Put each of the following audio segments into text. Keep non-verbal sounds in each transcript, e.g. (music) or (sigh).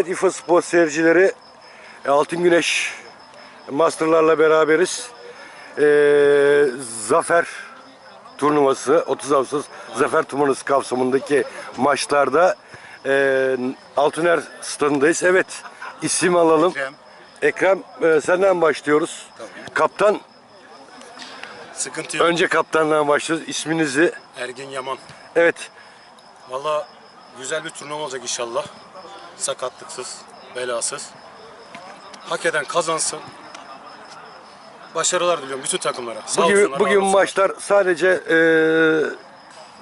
Evet İFA Spor seyircileri e, Altın Güneş Master'larla beraberiz. Ee, Zafer turnuvası 30 Ağustos Zafer turnuvası kapsamındaki maçlarda e, Altıner stadındayız. Evet isim alalım. Ekrem. Ekrem e, senden başlıyoruz. Kaptan Sıkıntı yok. önce kaptandan başlıyoruz. İsminizi Ergin Yaman. evet Valla güzel bir turnuva olacak inşallah. Sakatlıksız, belasız. Hak eden kazansın. Başarılar diliyorum bütün takımlara. Sağ Bugün, olsunlar, var bugün olsunlar. maçlar sadece e,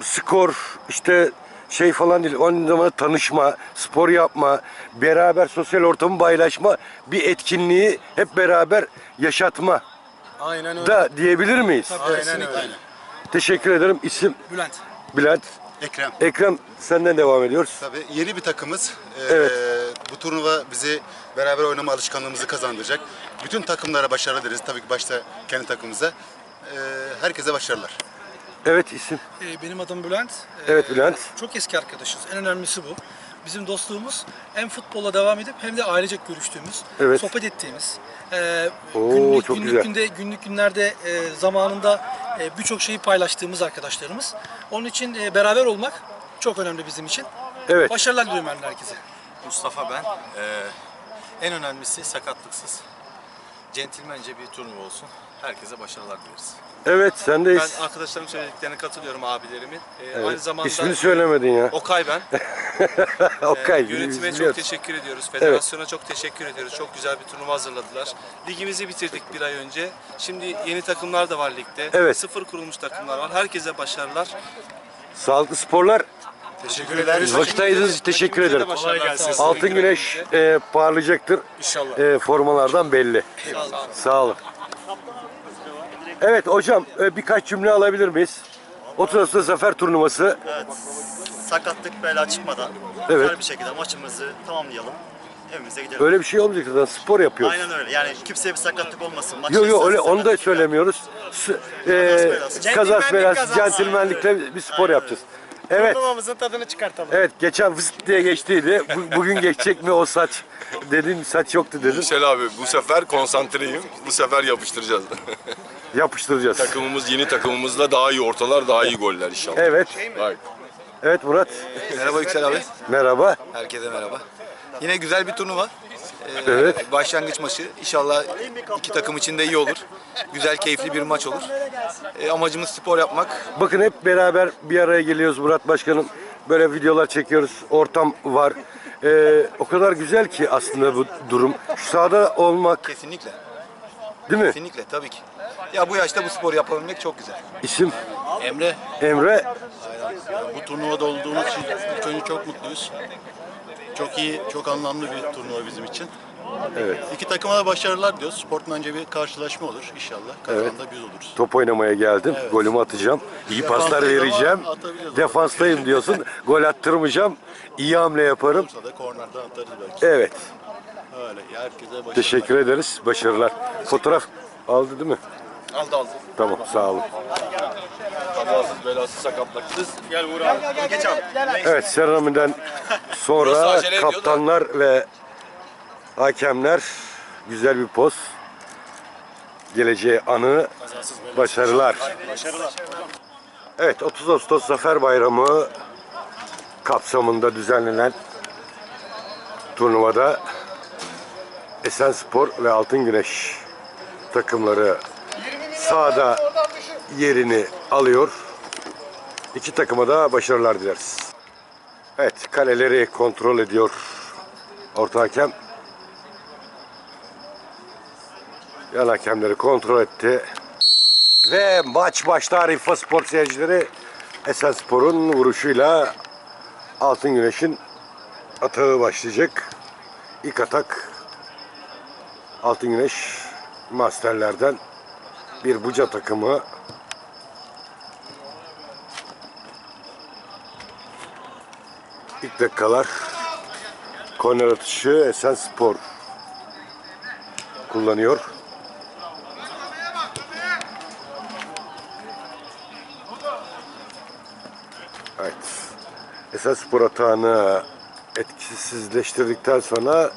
skor işte şey falan değil. Onun zaman tanışma, spor yapma, beraber sosyal ortamı paylaşma, bir etkinliği hep beraber yaşatma Aynen öyle. da diyebilir miyiz? Aynen öyle. Teşekkür ederim. İsim Bülent. Bülent. Ekrem. Ekrem senden devam ediyoruz. Tabii yeni bir takımız. Ee, Evet. Bu turnuva bizi beraber oynama alışkanlığımızı kazandıracak. Bütün takımlara başarı dileriz. Tabii ki başta kendi takımımıza. Ee, herkese başarılar. Evet isim. Ee, Benim adım Bülent. Ee, Evet, Bülent. Çok eski arkadaşız. En önemlisi bu. Bizim dostluğumuz hem futbola devam edip hem de ailecek görüştüğümüz, Evet. sohbet ettiğimiz, e, Oo, günlük, çok günlük güzel. günde günlük günlerde e, zamanında birçok şeyi paylaştığımız arkadaşlarımız. Onun için e, beraber olmak çok önemli bizim için. Evet. Başarılar diliyorum herkese. Mustafa ben. Ee, en önemlisi sakatlıksız. Centilmence bir turnuva olsun. Herkese başarılar dileriz. Evet Ben sendeyiz. arkadaşlarımın söylediklerine katılıyorum abilerimin. Ee, Evet. Aynı zamanda İsmini söylemedin ya. Okay ben. (laughs) Okay. Ee, yönetime çok teşekkür ediyoruz. Federasyona çok teşekkür ediyoruz. Çok güzel bir turnuva hazırladılar. Ligimizi bitirdik bir ay önce. Şimdi yeni takımlar da var ligde. Evet. Sıfır kurulmuş takımlar var. Herkese başarılar. Sağlıklı sporlar. Teşekkür ederiz. Vakit ayırdığınız için teşekkür ederim. Kolay gelsin. Altın güneş e, parlayacaktır. İnşallah. E, formalardan belli. Sağ olun. Evet hocam e, birkaç cümle alabilir miyiz? 30 Ağustos Zafer turnuvası. Evet. Sakatlık bela çıkmadan Evet. güzel bir şekilde maçımızı tamamlayalım. Evimize gidelim. Öyle bir şey olmayacak zaten spor yapıyoruz. Aynen öyle. Yani kimseye bir sakatlık olmasın. Maç Yok yok öyle onu da söylemiyoruz. S- E, belası. kazas belası, centilmenlikle bir spor yapacağız. Evet. Turnuvamızın tadını çıkartalım. Evet geçen vıst diye geçtiydi. Bu- bugün geçecek mi o saç? Dedin saç yoktu dedin. Yüksel abi bu sefer konsantreyim. Bu sefer yapıştıracağız. (laughs) Yapıştıracağız. takımımız yeni takımımızla daha iyi ortalar, daha iyi goller inşallah. Evet. Bak. Evet Murat. Merhaba Yüksel abi. Merhaba. Herkese merhaba. Yine güzel bir turnuva. Ee, Evet. Başlangıç maçı. İnşallah iki takım için de iyi olur. Güzel, keyifli bir maç olur. Ee, amacımız spor yapmak. Bakın hep beraber bir araya geliyoruz Murat Başkanım. Böyle videolar çekiyoruz. Ortam var. Ee, o kadar güzel ki aslında bu durum. Şu sahada olmak Kesinlikle. değil mi? Kesinlikle tabii ki. Ya bu yaşta bu spor yapabilmek çok güzel. İsim Emre, Emre. bu turnuvada olduğumuz için çok mutluyuz. Çok iyi, çok anlamlı bir turnuva bizim için. Evet. İki takıma da başarılar diyoruz. Sportmence bir karşılaşma olur inşallah. Kazanan da biz oluruz. Top oynamaya geldim. Golümü atacağım. İyi paslar Defanstayız ama vereceğim. Defanstayım diyorsun. Gol attırmayacağım. İyi hamle yaparım. Olsa da kornerden atarız belki. Evet. Öyle. Herkese başarılar. Teşekkür ederiz. Başarılar. Fotoğraf aldı değil mi? Aldı aldı. Tamam sağ olun. Kazasız belasız sakatlıksız. Gel Uğur abi. Geç abi. Evet seremoniden Burası (laughs) sonra kaptanlar ve hakemler güzel bir poz. Geleceğe anı başarılar. Evet 30 Ağustos Zafer Bayramı kapsamında düzenlenen turnuvada Esenspor ve Altın Güneş takımları sahada yerini alıyor. İki takıma da başarılar dileriz. Evet, kaleleri kontrol ediyor orta hakem. Yan hakemleri kontrol etti. Ve maç başlar İFA Spor seyircileri. Esenspor'un vuruşuyla Altın Güneş'in atağı başlayacak. İlk atak Altın Güneş Masterlerden bir buca takımı dakikalar korner atışı Esenspor kullanıyor. Evet. Esenspor atağını etkisizleştirdikten sonra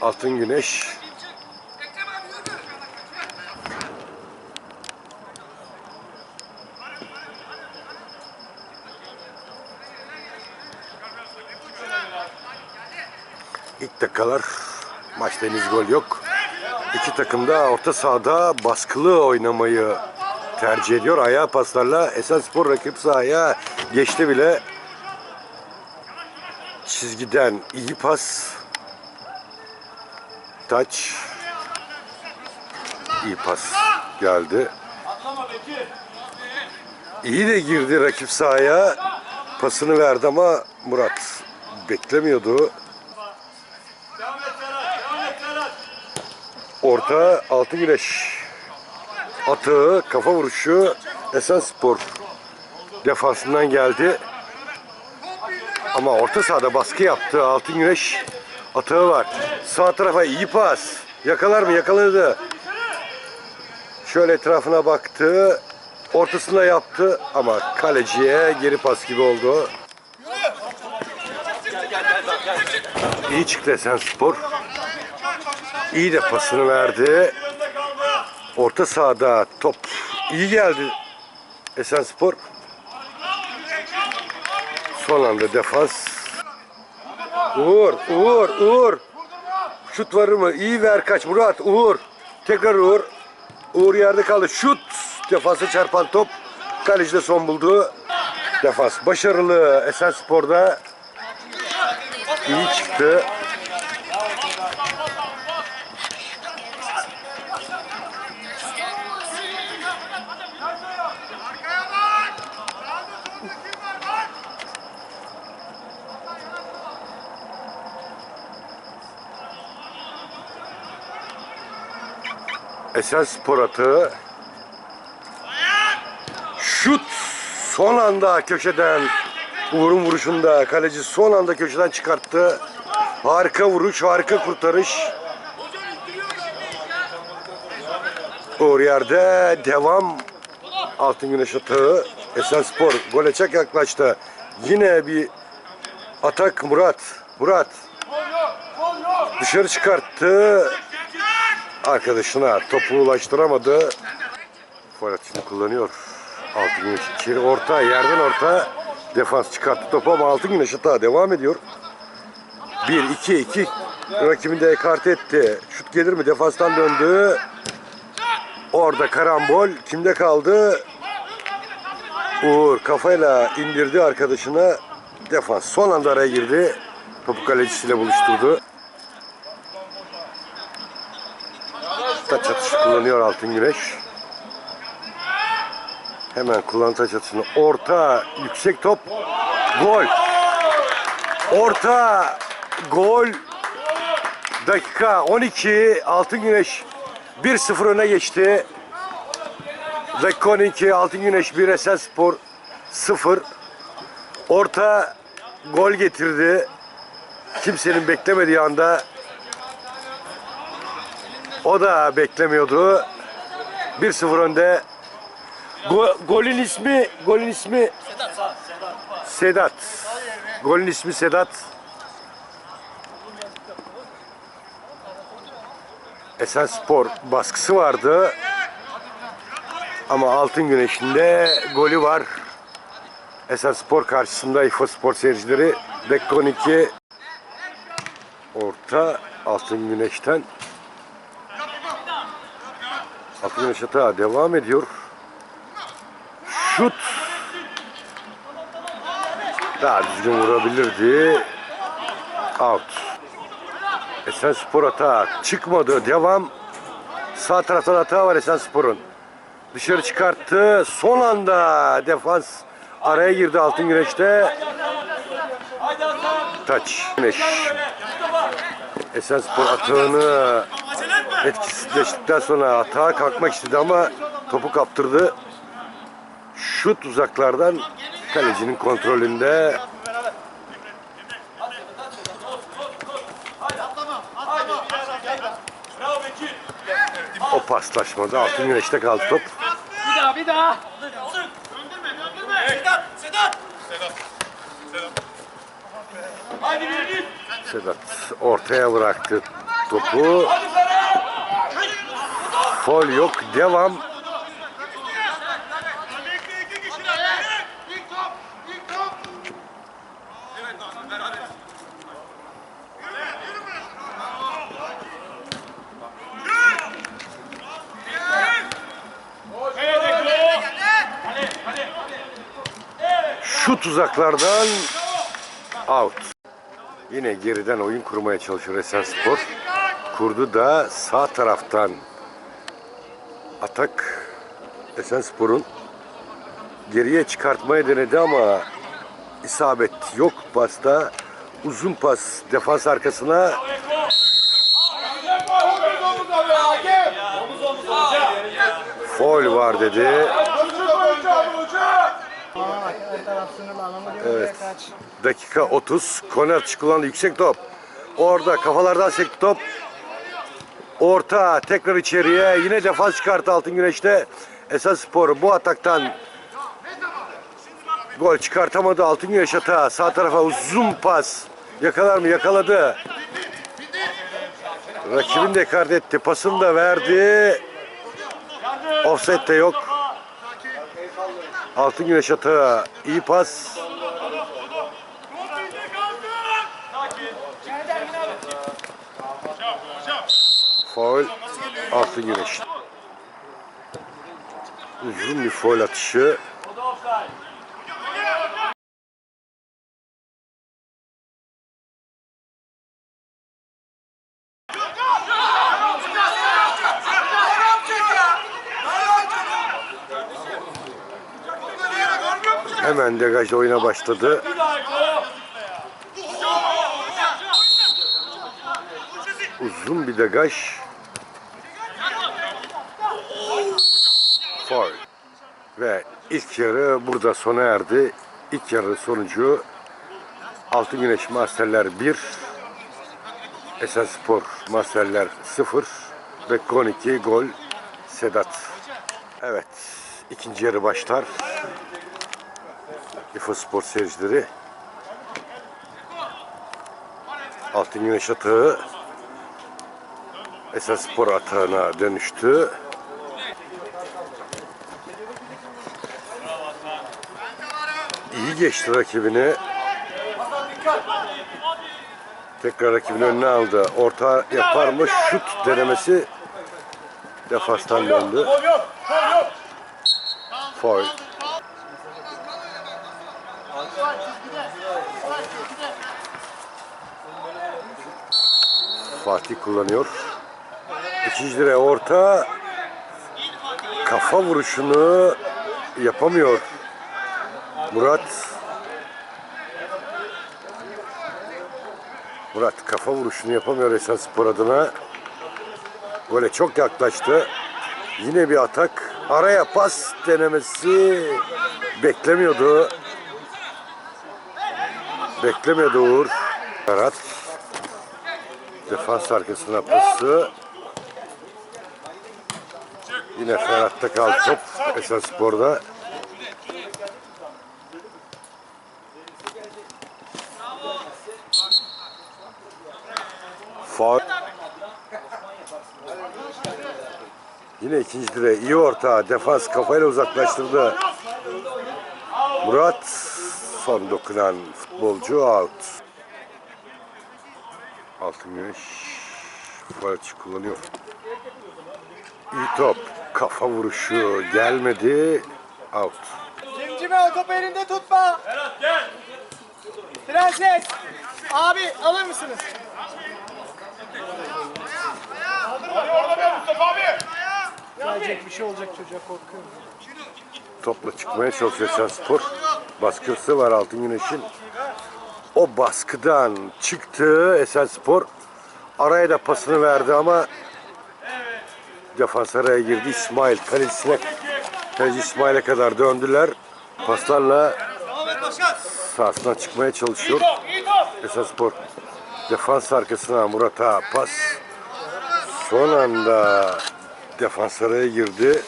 Altın Güneş İlk dakikalar maçta henüz gol yok. İki takım da orta sahada baskılı oynamayı tercih ediyor. Ayağa paslarla Esenspor rakip sahaya geçti bile. Çizgiden iyi pas. Taç. İyi pas geldi. İyi de girdi rakip sahaya. Pasını verdi ama Murat beklemiyordu. Orta altı güneş. Atığı, kafa vuruşu Esenspor defansından geldi. Ama orta sahada baskı yaptı. Altın güneş atığı var. Sağ tarafa iyi pas. Yakalar mı? Yakaladı. Şöyle etrafına baktı. Ortasında yaptı ama kaleciye geri pas gibi oldu. İyi çıktı Esenspor. İyi de pasını verdi. Orta sahada top iyi geldi Esenspor. Son anda defans. Uğur, Uğur, Uğur. Şut var mı? İyi ver kaç Murat. Uğur. Tekrar Uğur. Uğur yerde kaldı. Şut. Defansa çarpan top. Kaleci de son buldu. Defans başarılı Esenspor'da. iyi çıktı. Esenspor atığı. Şut son anda köşeden Uğur'un vuruşunda kaleci son anda köşeden çıkarttı. Harika vuruş, harika kurtarış. Uğur yerde devam. Altın Güneş atığı. Esenspor gole çok yaklaştı. Yine bir atak Murat. Murat. Dışarı çıkarttı arkadaşına topu ulaştıramadı. Forvet şimdi kullanıyor. Altın Güneş içeri orta, yerden orta. Defans çıkarttı topu ama Altın Güneş hata devam ediyor. 1 2 2 rakibini de ekart etti. Şut gelir mi? Defanstan döndü. Orada karambol kimde kaldı? Uğur kafayla indirdi arkadaşına. Defans son anda araya girdi. Topu kalecisiyle buluşturdu. Taç atışı kullanıyor Altın Güneş. Hemen kullan taç atışını. Orta, yüksek top. Gol. Orta, gol. Dakika 12. Altın Güneş 1-0 öne geçti. Dakika 12. Altın Güneş 1 Esenspor 0. Orta gol getirdi. Kimsenin beklemediği anda o da beklemiyordu. 1-0 önde. Go- golün ismi, golün ismi Sedat. Golün ismi Sedat. Esenspor baskısı vardı. Ama Altın Güneş'in de golü var. Esenspor karşısında İFO Spor seyircileri. Dakika 12. Orta Altın Güneş'ten Güneş hata devam ediyor. Şut. Daha düzgün vurabilirdi. Out. Esenspor hata çıkmadı. Devam. Sağ taraftan hata var Esenspor'un. Dışarı çıkarttı. Son anda defans araya girdi Altın Güneş'te. Taç. Güneş. Esenspor atağını etkisizleştikten sonra atağa kalkmak istedi ama topu kaptırdı. Şut uzaklardan kalecinin kontrolünde. O paslaşmada altın güneşte kaldı top. Bir daha bir daha. Sedat ortaya bıraktı topu. Fol yok. Devam. Şu tuzaklardan out. Yine geriden oyun kurmaya çalışıyor Esenspor. Kurdu da sağ taraftan atak Esenspor'un geriye çıkartmaya denedi ama isabet yok pasta. Uzun pas defans arkasına Foul var dedi. Evet. Dakika 30. Konerç kullandı yüksek top. Orada kafalardan sekti top. Orta tekrar içeriye. Yine defans çıkarttı Altın Güneş'te. Esas Spor bu ataktan gol çıkartamadı. Altın Güneş atağı. Sağ tarafa uzun pas. Yakalar mı? Yakaladı. Rakibini de ekart etti. Pasını da verdi. Offset de yok. Altın Güneş atağı. iyi pas. Faul Altın Güneş. Uzun bir faul atışı. Hemen degajda oyuna başladı. Uzun bir degaj. Foul. Ve ilk yarı burada sona erdi. İlk yarı sonucu Altın Güneş Masterler 1, Esenspor Masterler 0 ve 12 gol Sedat. Evet, ikinci yarı başlar. İFO Spor seyircileri. Altın Güneş atağı Esas Spor atağına dönüştü. Geçti rakibini. Tekrar rakibin önüne aldı. Orta yapar mı? Şut denemesi defastan döndü. Foul. Fatih kullanıyor. İkinci direğe orta kafa vuruşunu yapamıyor. Murat Murat kafa vuruşunu yapamıyor Esenspor adına. Gole çok yaklaştı. Yine bir atak. Araya pas denemesi beklemiyordu. Beklemiyordu Uğur. Ferhat. Defans arkasına pası. Yine Ferhat'ta kaldı top. Esenspor'da. Faul. Yine ikinci direğe iyi orta. Defans kafayla uzaklaştırdı. Murat son dokunan futbolcu out. Altın Güneş faulçı kullanıyor. İyi top. Kafa vuruşu gelmedi. Out. Cimcime o topu elinde tutma. Berat gel. Prenses. Abi alır mısınız? Gelecek bir şey olacak çocuğa korkuyorum. Topla çıkmaya çalışıyor Spor. Baskısı var Altın Güneş'in. O baskıdan çıktı Esenspor. Araya da pasını verdi ama defans araya girdi. İsmail kalesine kaleci İsmail'e kadar döndüler. Paslarla sahasına çıkmaya çalışıyor. Esenspor defans arkasına Murat'a pas. Son anda defans araya girdi.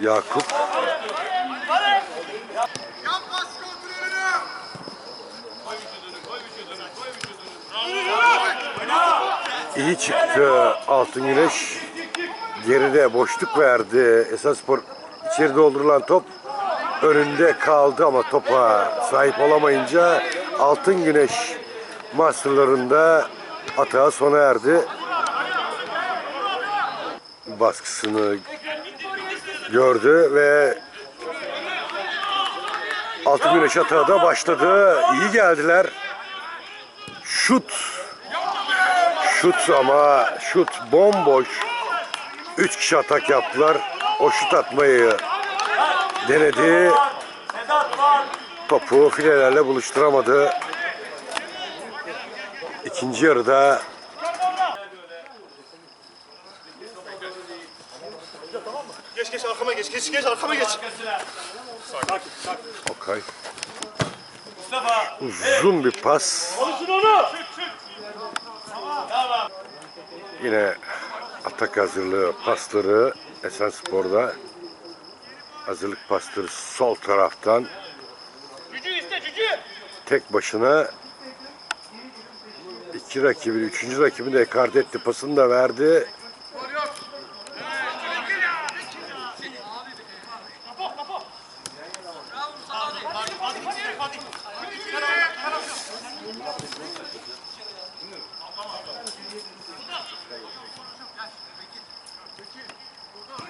Yakup iyi çıktı Altın Güneş. Geride boşluk verdi. Esaspor içeri doldurulan top önünde kaldı ama topa sahip olamayınca Altın Güneş masterlarında atağı sona erdi. Baskısını gördü ve Altın Güneş atağı da başladı. İyi geldiler. Şut. Şut ama şut bomboş. Üç kişi atak yaptılar. O şut atmayı denedi. Topu filelerle buluşturamadı. İkinci yarıda Geç geç arkama geç. Geç geç arkama geç. Okay. Uzun bir pas. Yine atak hazırlığı pasları Esenspor'da. Hazırlık pasları sol taraftan. Tek başına iki rakibini, üçüncü rakibini de ekart etti. Pasını da verdi.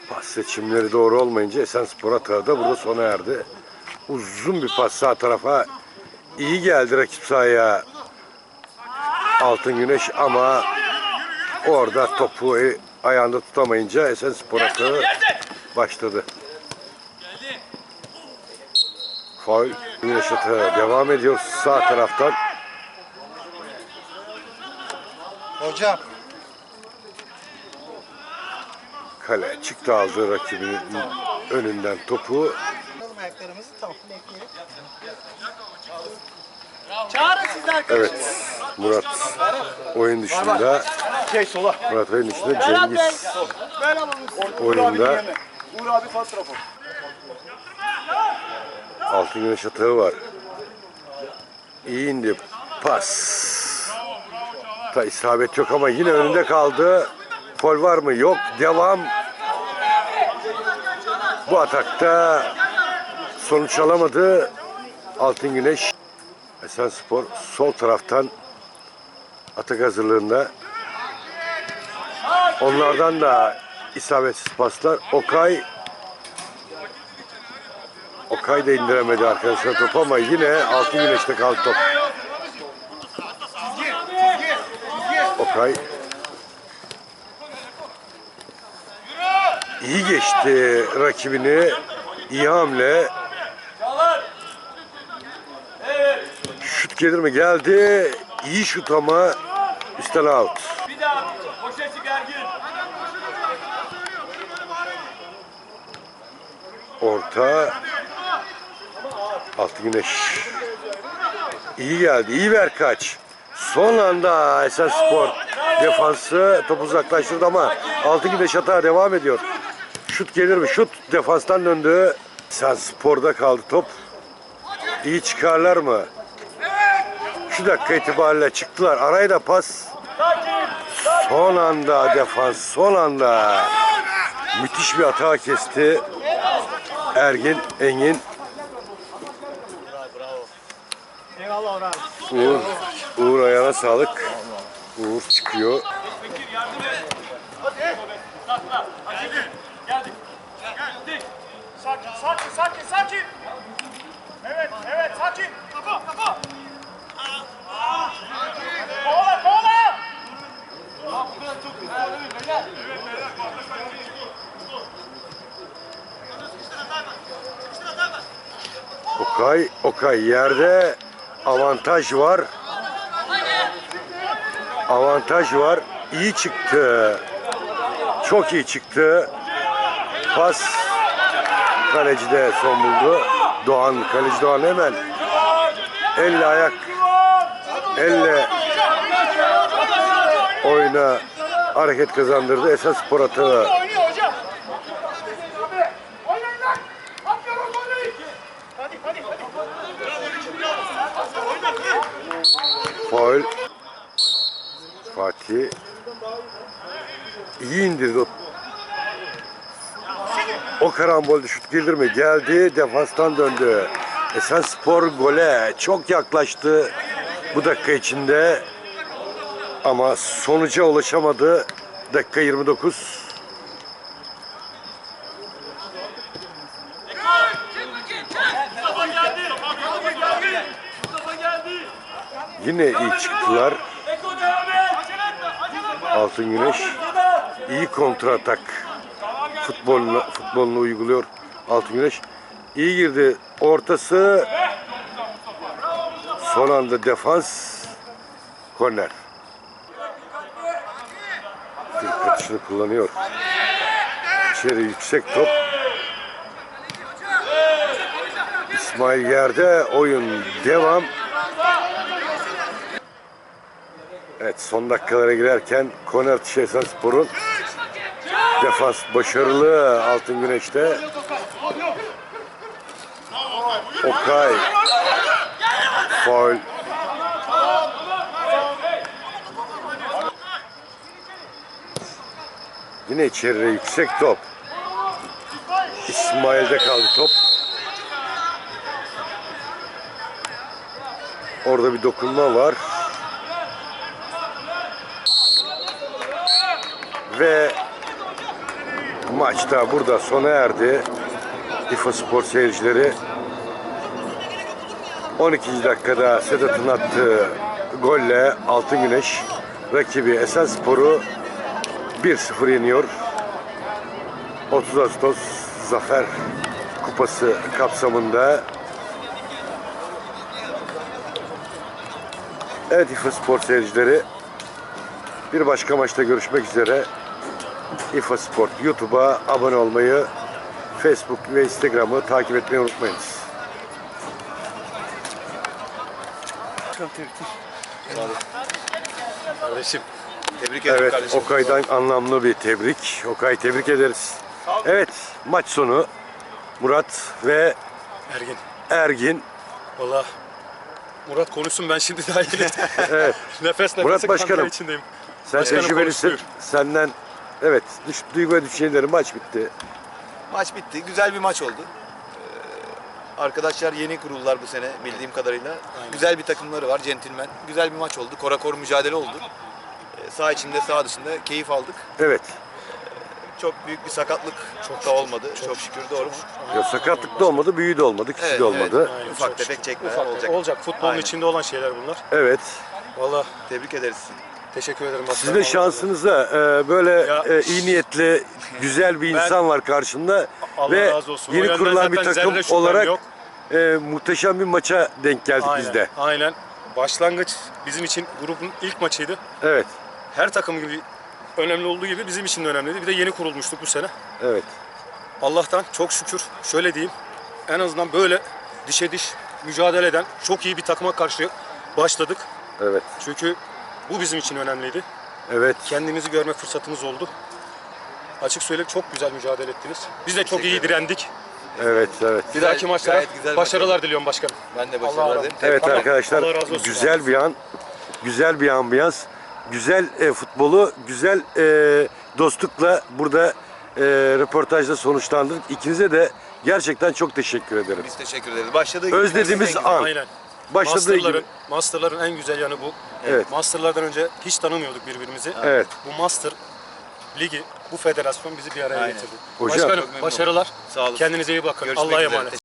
Pas seçimleri doğru olmayınca Esenspor atağı da burada sona erdi. Uzun bir pas sağ tarafa. iyi geldi rakip sahaya. Altın Güneş ama orada topu e- ayağında tutamayınca Esenspor atağı başladı. Faul. Güneş atağı devam ediyor sağ taraftan. Hocam. Kale çıktı aldı rakibinin önünden topu. Ayaklarımızı. Bekleyelim. Evet Murat oyun dışında Şey sola. Murat oyun dışında. Cengiz oyunda Uğur abi fotoğrafı. altın güneş atağı var. İyi indi pas. Ta isabet yok ama yine önünde kaldı. Gol var mı? Yok. Devam. Bu atakta sonuç alamadı. Altın Güneş Esenspor sol taraftan atak hazırlığında. Onlardan da isabetsiz paslar. Okay Okay da indiremedi arkadaşlar topu ama yine Altın Güneş'te kaldı top. Okay iyi geçti rakibini. İyi hamle. Şut gelir mi? Geldi. İyi şut ama üstten out. Bir daha. Orta. Altı güneş. İyi geldi. İyi ver kaç. Son anda Esenspor defansı topu uzaklaştırdı ama altı güneş hata devam ediyor. Şut gelir mi? Şut defanstan döndü. Esenspor'da kaldı top. İyi çıkarlar mı? Şu dakika itibariyle çıktılar. Araya da pas. Son anda defans. Son anda. Müthiş bir hata kesti. Ergin, Engin, Uğur. Uğur, ayağına sağlık. Uğur çıkıyor. Sakin, sakin, sakin, sakin. Evet, evet, sakin. Kafa, kafa. Kovala, kovala. Okay, Okay yerde avantaj var. Avantaj var. İyi çıktı. Çok iyi çıktı. Pas kaleci de son buldu. Doğan, kaleci Doğan hemen. Elle ayak. Elle oyuna hareket kazandırdı. Esas spor atağı Faul Fatih iyi indirdi karambolde şut gelir mi? Geldi. Defanstan döndü. Esenspor gole çok yaklaştı bu dakika içinde. Ama sonuca ulaşamadı. Dakika 29. Mustafa geldi. Mustafa geldi. Mustafa geldi. Yine iyi çıktılar. Altın Güneş iyi kontratak futbolunu, futbolunu uyguluyor Altın Güneş. İyi girdi ortası. Son anda defans korner. Bir kaçışını kullanıyor. İçeri yüksek top. İsmail yerde oyun devam. Evet son dakikalara girerken Koner Şehzan Spor'un defans başarılı Altın Güneş'te. Okay. Faul. Yine içeriye yüksek top. İsmail'de kaldı top. Orada bir dokunma var. Ve maç da burada sona erdi. İFA Spor seyircileri 12. dakikada Sedat'ın attığı golle Altın Güneş rakibi Esenspor'u 1-0 yeniyor. 30 Ağustos Zafer Kupası kapsamında Evet İFA Spor seyircileri bir başka maçta görüşmek üzere. İFA Sport YouTube'a abone olmayı, Facebook ve Instagram'ı takip etmeyi unutmayınız. Kardeşim tebrik ederim Evet, kardeşim. Okay'dan anlamlı bir tebrik. Okay tebrik ederiz. Evet, maç sonu Murat ve Ergin. Ergin. Valla Murat konuşsun ben şimdi daha yeni. (laughs) Evet, nefes nefese Murat Başkanım. içindeyim. sen Başkanım tecrübelisin. Senden evet, düş, duygu ve düşünceleri maç bitti. Maç bitti. Güzel bir maç oldu. Ee, Arkadaşlar yeni kuruldular bu sene bildiğim kadarıyla. Güzel bir takımları var, centilmen. Güzel bir maç oldu. Korakor mücadele oldu. Ee, Sağ içinde, sağ dışında keyif aldık. Evet, Çok büyük bir sakatlık çok da olmadı. Çok, şükür doğru mu? ya sakatlık da olmadı, büyüğü de olmadı, küçüğü de olmadı. evet. Ufak tefek çekmeler olacak. Olacak. Futbolun Aynen. içinde olan şeyler bunlar. Evet, Valla Tebrik ederiz. Teşekkür ederim. sizin de şansınıza e, böyle Ya- e, iyi niyetli, güzel bir Ben- insan var karşında Allah ve razı olsun. Yeni kurulan bir takım olarak yok. e, muhteşem bir maça denk geldik Aynen, biz de. Aynen. Başlangıç bizim için grubun ilk maçıydı. Evet, Her takım gibi önemli olduğu gibi bizim için de önemliydi. Bir de yeni kurulmuştuk bu sene. evet. Allah'tan çok şükür şöyle diyeyim. En azından böyle dişe diş mücadele eden çok iyi bir takıma karşı başladık. Evet, Çünkü bu bizim için önemliydi. evet. Kendimizi görme fırsatımız oldu. Açık söyleyeyim çok güzel mücadele ettiniz. Biz de çok iyi direndik. Evet, evet. Bir dahaki maçlara gayet güzel başarılar diliyorum başkanım. Ben de başarılar dilerim. Evet Tamam, arkadaşlar Allah razı olsun. güzel bir an, güzel bir ambiyans, güzel e, futbolu, güzel e, dostlukla burada e, röportajda sonuçlandırdık. İkinize de gerçekten çok teşekkür ederim. Biz teşekkür ederiz. Başladığı gibi Özlediğimiz an, Aynen. Başladığı gibi. Masterların, Masterların en güzel yanı bu. Evet. Masterlardan önce hiç tanımıyorduk birbirimizi. Evet. Bu Master Ligi, bu federasyon bizi bir araya Aynen. getirdi. Hocam, Başkanım başarılar. Sağ olun. Kendinize iyi bakın. Görüşmek Allah'a üzere. emanet.